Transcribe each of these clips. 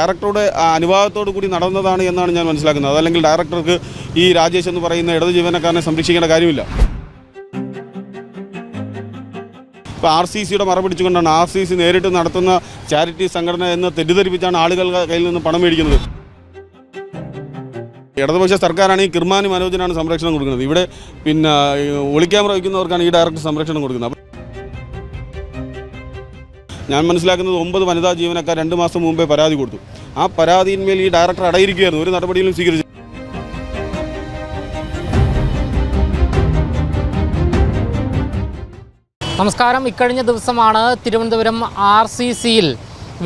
ഡയറക്ടറുടെ അനുവാദത്തോടു കൂടി നടന്നതാണ് എന്നാണ് ഞാൻ മനസ്സിലാക്കുന്നത്. അതല്ലെങ്കിൽ ഡയറക്ടർക്ക് ഈ രാജേഷ് എന്ന് പറയുന്ന ഇടത് ജീവനക്കാരനെ സംരക്ഷിക്കേണ്ട കാര്യമില്ല. ഇപ്പോൾ ആർ സി സിയുടെ മറപിടിച്ചുകൊണ്ടാണ് ആർ സി സി നേരിട്ട് നടത്തുന്ന ചാരിറ്റി സംഘടന എന്ന് തെറ്റിദ്ധരിപ്പിച്ചാണ് ആളുകളുടെ കയ്യിൽ നിന്ന് പണം മേടിക്കുന്നത്. ഇടതുപക്ഷ സർക്കാരാണ് ഈ കിർമാനി മനോജിനാണ് സംരക്ഷണം കൊടുക്കുന്നത്. ഇവിടെ പിന്നെ ഒളിക്യാമറ വയ്ക്കുന്നവർക്കാണ് ഈ ഡയറക്ടർ സംരക്ഷണം കൊടുക്കുന്നത്. ഞാൻ മനസ്സിലാക്കുന്നത് ഒമ്പത് വനിതാ ജീവനക്കാർ രണ്ട് മാസം മുമ്പേ പരാതി കൊടുത്തു. ആ പരാതിയിന്മേൽ ഈ ഡയറക്ടർ അടയിരിക്കുകയായിരുന്നു. ഒരു നടപടിയിലും സ്വീകരിച്ചു നമസ്കാരം. ഇക്കഴിഞ്ഞ ദിവസമാണ് തിരുവനന്തപുരം ആർ സി സിയിൽ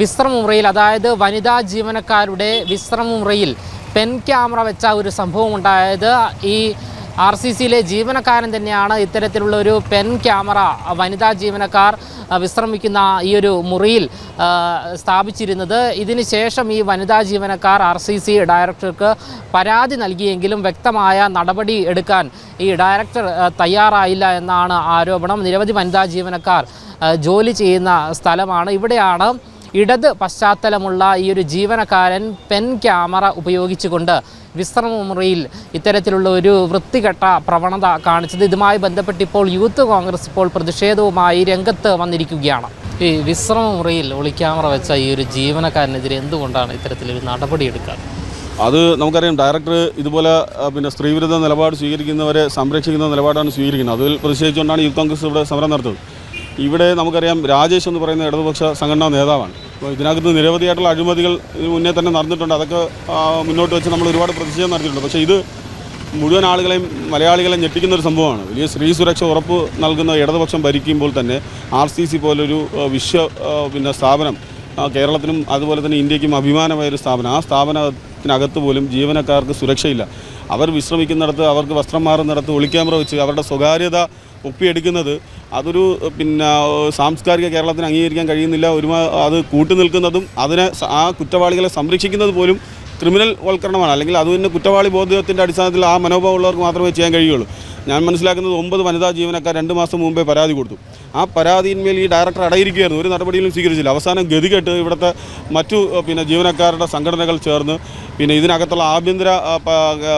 വിശ്രമമുറിയിൽ അതായത് വനിതാ ജീവനക്കാരുടെ വിശ്രമമുറിയിൽ പെൻ ക്യാമറ വെച്ച ഒരു സംഭവം ഉണ്ടായത് ഈ ആർ സി സിയിലെ ജീവനക്കാരൻ തന്നെയാണ് ഇത്തരത്തിലുള്ള ഒരു പെൻ ക്യാമറ വനിതാ ജീവനക്കാർ വിശ്രമിക്കുന്ന ഈ ഒരു മുറിയിൽ സ്ഥാപിച്ചിരുന്നത്. ഇതിന് ശേഷം ഈ വനിതാ ജീവനക്കാർ ആർ സി സി ഡയറക്ടർക്ക് പരാതി നൽകിയെങ്കിലും വ്യക്തമായ നടപടി എടുക്കാൻ ഈ ഡയറക്ടർ തയ്യാറായില്ല എന്നാണ് ആരോപണം. നിരവധി വനിതാ ജീവനക്കാർ ജോലി ചെയ്യുന്ന സ്ഥലമാണ്. ഇവിടെയാണ് ഇടത് പശ്ചാത്തലമുള്ള ഈ ഒരു ജീവനക്കാരൻ പെൻ ക്യാമറ ഉപയോഗിച്ചുകൊണ്ട് വിശ്രമമുറിയിൽ ഇത്തരത്തിലുള്ള ഒരു വൃത്തികെട്ട പ്രവണത കാണിച്ചത്. ഇതുമായി ബന്ധപ്പെട്ട് ഇപ്പോൾ യൂത്ത് കോൺഗ്രസ് ഇപ്പോൾ പ്രതിഷേധവുമായി രംഗത്ത് വന്നിരിക്കുകയാണ്. ഈ വിശ്രമമുറിയിൽ ഒളിക്യാമറ വെച്ച ഈ ഒരു ജീവനക്കാരനെതിരെ എന്തുകൊണ്ടാണ് ഇത്തരത്തിലൊരു നടപടി എടുക്കുക അത് നമുക്കറിയാം ഡയറക്ടർ ഇതുപോലെ പിന്നെ സ്ത്രീവിരുദ്ധ നിലപാട് സ്വീകരിക്കുന്നവരെ സംരക്ഷിക്കുന്ന നിലപാടാണ് സ്വീകരിക്കുന്നത്. അതിൽ പ്രതിഷേധിച്ചുകൊണ്ടാണ് യൂത്ത് കോൺഗ്രസ് ഇവിടെ സമരം നടത്തുന്നത്. ഇവിടെ നമുക്കറിയാം രാജേഷ് എന്ന് പറയുന്ന ഇടതുപക്ഷ സംഘടനാ നേതാവാണ്. അപ്പോൾ ഇതിനകത്ത് നിരവധിയായിട്ടുള്ള അഴിമതികൾ മുന്നേ തന്നെ നടന്നിട്ടുണ്ട്. അതൊക്കെ മുന്നോട്ട് വെച്ച് നമ്മൾ ഒരുപാട് പ്രതിഷേധം നടത്തിയിട്ടുണ്ട്. പക്ഷേ ഇത് മുഴുവൻ ആളുകളെയും മലയാളികളെ ഞെട്ടിക്കുന്ന ഒരു സംഭവമാണ്. വലിയ സ്ത്രീ സുരക്ഷ ഉറപ്പ് നൽകുന്ന ഇടതുപക്ഷം ഭരിക്കുമ്പോൾ തന്നെ ആർ സി സി പോലൊരു വിശ്വ പിന്നെ സ്ഥാപനം കേരളത്തിനും അതുപോലെ തന്നെ ഇന്ത്യക്കും അഭിമാനമായൊരു സ്ഥാപനം. ആ സ്ഥാപനത്തിനകത്ത് പോലും ജീവനക്കാർക്ക് സുരക്ഷയില്ല. അവർ വിശ്രമിക്കുന്നിടത്ത് അവർക്ക് വസ്ത്രം മാറുന്നിടത്ത് ഒളിക്യാമറ വെച്ച് അവരുടെ സ്വകാര്യത ഒപ്പിയെടുക്കുന്നത് അതൊരു പിന്നെ സാംസ്കാരിക കേരളത്തിന് അംഗീകരിക്കാൻ കഴിയുന്നില്ല. ഒരുമാ അത് കൂട്ടുനിൽക്കുന്നതും അതിനെ ആ കുറ്റവാളികളെ സംരക്ഷിക്കുന്നത് പോലും ക്രിമിനൽ വൽക്കരണമാണ്. അല്ലെങ്കിൽ അത് തന്നെ കുറ്റവാളി ബോധ്യത്തിന്റെ അടിസ്ഥാനത്തിൽ ആ മനോഭാവം ഉള്ളവർക്ക് മാത്രമേ ചെയ്യാൻ കഴിയുള്ളൂ. ഞാൻ മനസ്സിലാക്കുന്നത് ഒമ്പത് വനിതാ ജീവനക്കാർ രണ്ട് മാസം മുമ്പേ പരാതി കൊടുത്തു. ആ പരാതിയിന്മേൽ ഈ ഡയറക്ടർ അടയിരിക്കുകയായിരുന്നു. ഒരു നടപടിയിലും സ്വീകരിച്ചില്ല. അവസാനം ഗതികെട്ട് ഇവിടുത്തെ മറ്റു പിന്നെ ജീവനക്കാരുടെ സംഘടനകൾ ചേർന്ന് പിന്നെ ഇതിനകത്തുള്ള ആഭ്യന്തര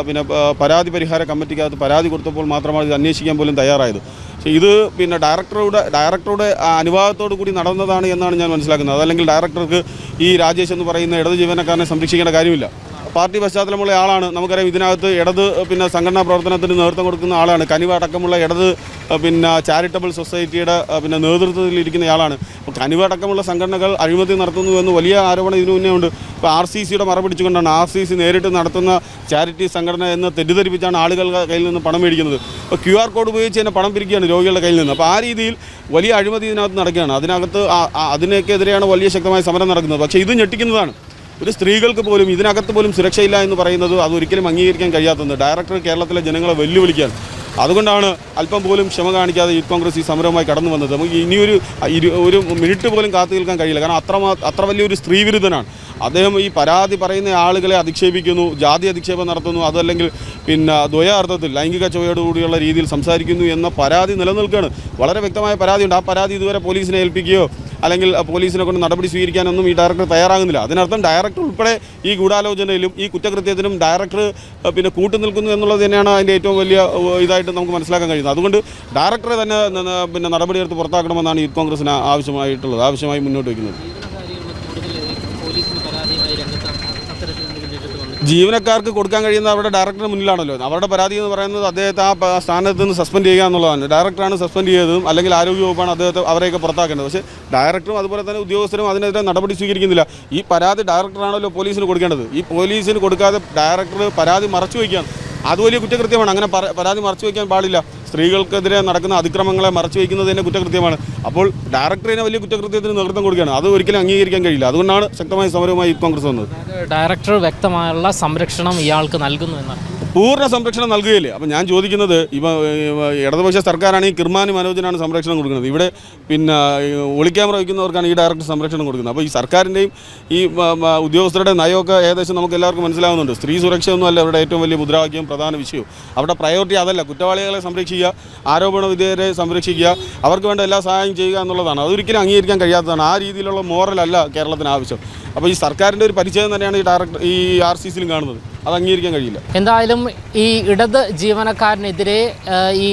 പിന്നെ പരാതി പരിഹാര കമ്മിറ്റിക്കകത്ത് പരാതി കൊടുത്തപ്പോൾ മാത്രമാണ് ഇത് അന്വേഷിക്കാൻ പോലും തയ്യാറായത്. പക്ഷേ ഇത് പിന്നെ ഡയറക്ടറുടെ ഡയറക്ടറുടെ അനുവാദത്തോടു കൂടി നടന്നതാണ് എന്നാണ് ഞാൻ മനസ്സിലാക്കുന്നത്. അതല്ലെങ്കിൽ ഡയറക്ടർക്ക് ഈ രാജേഷ് എന്ന് പറയുന്ന ഇടത് ജീവനക്കാരനെ സംരക്ഷിക്കേണ്ട കാര്യമില്ല. പാർട്ടി പശ്ചാത്തലമുള്ള ആളാണ്. നമുക്കറിയാം ഇതിനകത്ത് ഇടത് പിന്നെ സംഘടനാ പ്രവർത്തനത്തിന് നേതൃത്വം കൊടുക്കുന്ന ആളാണ്. കനിവ അടക്കമുള്ള ഇടത് പിന്നെ ചാരിറ്റബിൾ സൊസൈറ്റിയുടെ പിന്നെ നേതൃത്വത്തിൽ ഇരിക്കുന്ന ആളാണ്. അപ്പോൾ കനിവ അടക്കമുള്ള സംഘടനകൾ അഴിമതി നടത്തുന്നു എന്ന് വലിയ ആരോപണം ഇതിനു മുന്നേ ഉണ്ട്. ഇപ്പോൾ ആർ സി സിയുടെ മറ പിടിച്ചുകൊണ്ടാണ് ആർ സി സി നേരിട്ട് നടത്തുന്ന ചാരിറ്റി സംഘടന എന്ന് തെറ്റിദ്ധരിപ്പിച്ചാണ് ആളുകളുടെ കയ്യിൽ നിന്ന് പണം മേടിക്കുന്നത്. അപ്പോൾ ക്യു ആർ കോഡ് ഉപയോഗിച്ച് തന്നെ പണം പിരിക്കുകയാണ് രോഗികളുടെ കയ്യിൽ നിന്ന്. അപ്പോൾ ആ രീതിയിൽ വലിയ അഴിമതി ഇതിനകത്ത് നടക്കുകയാണ്. അതിനകത്ത് അതിനൊക്കെതിരെയാണ് വലിയ ശക്തമായ സമരം നടക്കുന്നത്. പക്ഷേ ഇത് ഞെട്ടിക്കുന്നതാണ്. ഒരു സ്ത്രീകൾക്ക് പോലും ഇതിനകത്ത് പോലും സുരക്ഷയില്ല എന്ന് പറയുന്നത് അത് ഒരിക്കലും അംഗീകരിക്കാൻ കഴിയാത്തത് ഡയറക്ടർ കേരളത്തിലെ ജനങ്ങളെ വെല്ലുവിളിക്കുകയാണ്. അതുകൊണ്ടാണ് അല്പം പോലും ക്ഷമ കാണിക്കാതെ യൂത്ത് കോൺഗ്രസ് ഈ സമരവുമായി കടന്നു വന്നത്. നമുക്ക് ഇനിയൊരു ഒരു മിനിറ്റ് പോലും കാത്തു നിൽക്കാൻ കഴിയില്ല. കാരണം അത്ര അത്ര വലിയൊരു സ്ത്രീ വിരുദ്ധനാണ് അദ്ദേഹം ഈ പരാതി പറയുന്ന ആളുകളെ അധിക്ഷേപിക്കുന്നു ജാതി അധിക്ഷേപം നടത്തുന്നു അതല്ലെങ്കിൽ പിന്നെ ദ്വയാർത്ഥത്തിൽ ലൈംഗിക ചുവയോടുകൂടിയുള്ള രീതിയിൽ സംസാരിക്കുന്നു എന്ന പരാതി നിലനിൽക്കുകയാണ്. വളരെ വ്യക്തമായ പരാതിയുണ്ട്. ആ പരാതി ഇതുവരെ പോലീസിനെ ഏൽപ്പിക്കുകയോ അല്ലെങ്കിൽ പോലീസിനെ കൊണ്ട് നടപടി സ്വീകരിക്കാനൊന്നും ഈ ഡയറക്ടർ തയ്യാറാകുന്നില്ല. അതിനർത്ഥം ഡയറക്ടർ ഉൾപ്പെടെ ഈ ഗൂഢാലോചനയിലും ഈ കുറ്റകൃത്യത്തിനും ഡയറക്ടർ പിന്നെ കൂട്ടുനിൽക്കുന്നു എന്നുള്ളത് തന്നെയാണ് അതിന്റെ ഏറ്റവും വലിയ ഇതായിട്ട് നമുക്ക് മനസ്സിലാക്കാൻ കഴിയുന്നത്. അതുകൊണ്ട് ഡയറക്ടറെ തന്നെ പിന്നെ നടപടിയെടുത്ത് പുറത്താക്കണമെന്നാണ് യൂത്ത് കോൺഗ്രസിന് ആവശ്യമായിട്ടുള്ളത് ആവശ്യമായി മുന്നോട്ട് വയ്ക്കുന്നത്. ജീവനക്കാർക്ക് കൊടുക്കാൻ കഴിയുന്ന അവരുടെ ഡയറക്ടറിന് മുന്നിലാണല്ലോ അവരുടെ പരാതി എന്ന് പറയുന്നത് അദ്ദേഹത്തെ ആ സ്ഥാനത്ത് നിന്ന് സസ്പെൻഡ് ചെയ്യുക എന്നുള്ളതാണ്. ഡയറക്ടറാണ് സസ്പെൻഡ് ചെയ്തതും അല്ലെങ്കിൽ ആരോഗ്യ വകുപ്പാണ് അദ്ദേഹത്തെ അവരെയൊക്കെ പുറത്താക്കേണ്ടത്. പക്ഷേ ഡയറക്ടറും അതുപോലെ തന്നെ ഉദ്യോഗസ്ഥരും അതിനെതിരെ നടപടി സ്വീകരിക്കുന്നില്ല. ഈ പരാതി ഡയറക്ടറാണല്ലോ പോലീസിന് കൊടുക്കേണ്ടത്. ഈ പോലീസിന് കൊടുക്കാതെ ഡയറക്ടർ പരാതി മറച്ചു വയ്ക്കുകയാണ്. അത് വലിയ കുറ്റകൃത്യമാണ്. അങ്ങനെ പരാതി മറച്ചു വയ്ക്കാൻ പാടില്ല. സ്ത്രീകൾക്കെതിരെ നടക്കുന്ന അതിക്രമങ്ങളെ മറച്ചു വയ്ക്കുന്നത് തന്നെ കുറ്റകൃത്യമാണ്. അപ്പോൾ ഡയറക്ടറിനെ വലിയ കുറ്റകൃത്യത്തിന് നേതൃത്വം കൊടുക്കുകയാണ്. അത് ഒരിക്കലും അംഗീകരിക്കാൻ കഴിയില്ല. അതുകൊണ്ടാണ് ശക്തമായ സമരവുമായി കോൺഗ്രസ് വന്നത്. ഡയറക്ടർ വ്യക്തമായുള്ള സംരക്ഷണം ഇയാൾക്ക് നൽകുന്നു എന്നാണ്. പൂർണ സംരക്ഷണം നൽകുകയില്ലേ? അപ്പം ഞാൻ ചോദിക്കുന്നത് ഇപ്പം ഇടതുപക്ഷ സർക്കാരാണ് ഈ കിർമാനി മനോജിനാണ് സംരക്ഷണം കൊടുക്കുന്നത്. ഇവിടെ പിന്നെ ഒളിക്യാമറ വയ്ക്കുന്നവർക്കാണ് ഈ ഡയറക്ടർ സംരക്ഷണം കൊടുക്കുന്നത്. അപ്പോൾ ഈ സർക്കാരിന്റെയും ഈ ഉദ്യോഗസ്ഥരുടെ നയമൊക്കെ ഏകദേശം നമുക്ക് എല്ലാവർക്കും മനസ്സിലാവുന്നുണ്ട്. സ്ത്രീ സുരക്ഷയൊന്നും അല്ല അവരുടെ ഏറ്റവും വലിയ മുദ്രാവാക്യം പ്രധാന വിഷയവും. അവരുടെ പ്രയോറിറ്റി അതല്ല. കുറ്റവാളികളെ സംരക്ഷിക്കുക ആരോപണ വിധേയരെ സംരക്ഷിക്കുക അവർക്ക് വേണ്ട എല്ലാ സഹായം ചെയ്യുക എന്നുള്ളതാണ്. അതൊരിക്കലും അംഗീകരിക്കാൻ കഴിയാത്തതാണ്. ആ രീതിയിലുള്ള മോറലല്ല കേരളത്തിന് ആവശ്യം. അപ്പോൾ ഈ സർക്കാരിന്റെ ഒരു പരിചയം തന്നെയാണ് ഈ ഡയറക്ടർ ഈ ആർ സി സിയിലും കാണുന്നത്. അത് അംഗീകരിക്കാൻ കഴിയില്ല. എന്തായാലും ഈ ഇടത് ജീവനക്കാരനെതിരെ ഈ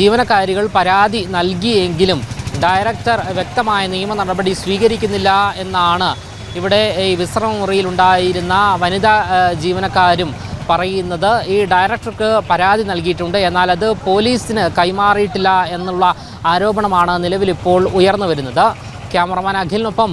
ജീവനക്കാരികൾ പരാതി നൽകിയെങ്കിലും ഡയറക്ടർ വ്യക്തമായ നിയമ നടപടി സ്വീകരിക്കുന്നില്ല എന്നാണ് ഇവിടെ ഈ വിശ്രമ മുറിയിലുണ്ടായിരുന്ന വനിതാ ജീവനക്കാരും പറയുന്നത്. ഈ ഡയറക്ടർക്ക് പരാതി നൽകിയിട്ടുണ്ട്. എന്നാൽ അത് പോലീസിന് കൈമാറിയിട്ടില്ല എന്നുള്ള ആരോപണമാണ് നിലവിലിപ്പോൾ ഉയർന്നു വരുന്നത്. ക്യാമറമാൻ അഖിലിനൊപ്പം